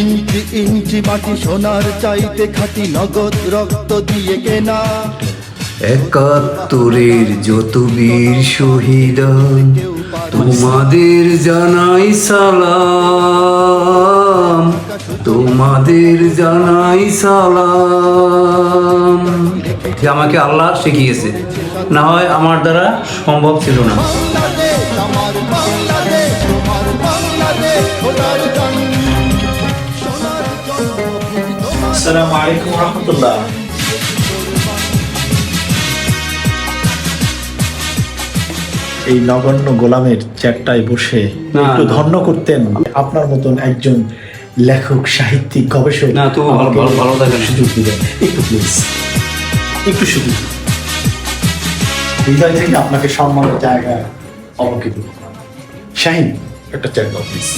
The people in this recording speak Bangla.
ইঞ্চি ইঞ্চি মাটি সোনার চাইতে খাটি নগদ রক্ত দিয়ে কেনা। একাত্তরের যত বীর শহীদ তোমাদের জানাই সালাম তোমাদের জানাই সালাম। যে আমাকে আল্লাহ শিখিয়েছে না হয় আমার দ্বারা সম্ভব ছিল না। আসসালামু আলাইকুম রহমতুল্লাহ। এই নগণ্য গোলামের চ্যাটটায় বসে একটু ধন্য করতেন আপনার মতন একজন লেখক সাহিত্যিক গবেষক। না, ভালো- ভালো থাকেন। সুযোগ দিবেন। একটু প্লিজ একটু সুযোগ। হৃদয় থেকে আপনাকে সম্মানের জায়গায় অবকিত। শাহিন একটা চ্যাট দাও প্লিজ